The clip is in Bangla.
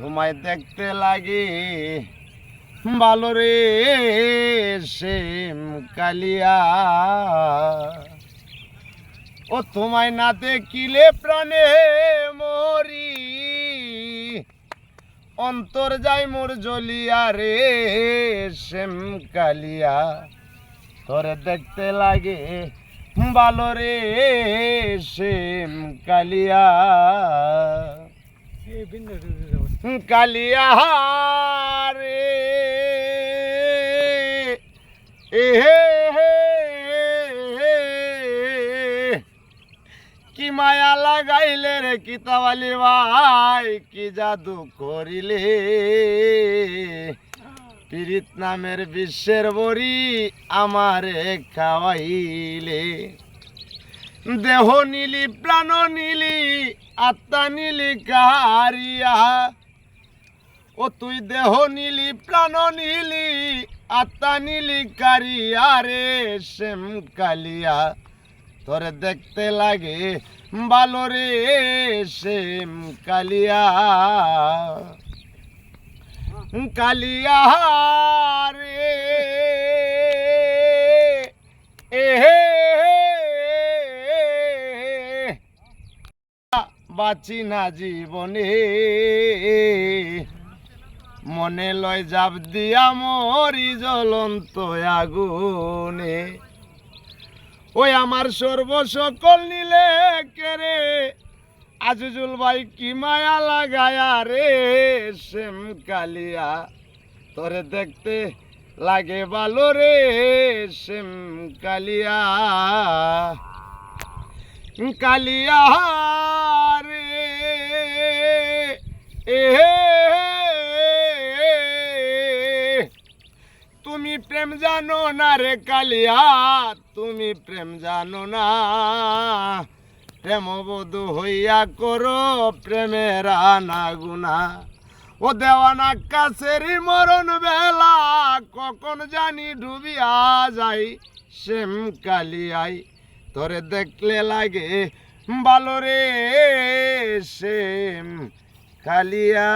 তোমায় দেখতে লাগে। ভালো রে কালিয়া। ও তোমায় না দেখিলে প্রাণে মরি। অন্তর যাই মোর জ্বলিয়া রে সেম কালিয়া। তোরে দেখতে লাগে, ভালো রে কালিয়া। কালিয়া রে এ হে হে হে। কি মায়া লাগাইলে রে কিতাবালি ভাই, কি জাদু করিলে। পীড়িত নামের বিশ্বের বড়ি আমারে খাওয়াইলে। দেহ নীলি, প্রাণ নীলি, আত্মা নীলি কারিয়া। ও তুই দেহ নীলি, প্রাণ নীলি, আত্মা নীলি কারিয়া রে শ্যাম কালিয়া। তোরে দেখতে লাগে ভালো রে শ্যাম কালিয়া। কালিয়া রে। এ হে। বাঁচি না জীবনে। মনে লয় যাব দিয়া মরি জ্বলন্ত আগুনে। ওই আমার সর্ব সকল নিলে কেরে আজিজুল ভাই কি মায়া লাগায়া রে শ্যাম কালিয়া? তোরে দেখতে লাগে ভালো রে শ্যাম কালিয়া। কালিয়া তুমি প্রেম জানো না রে কালিয়া, তুমি প্রেম জানো না। প্রেম বধু হইয়া করো প্রেমের আনা গুনা ও দেওয়ানা কাছেরই মরণ বেলা, কখন জানি ডুবিয়া যাই শ্যাম কালিয়াই। তোরে দেখলে লাগে ভালো রে শ্যাম কালিয়া।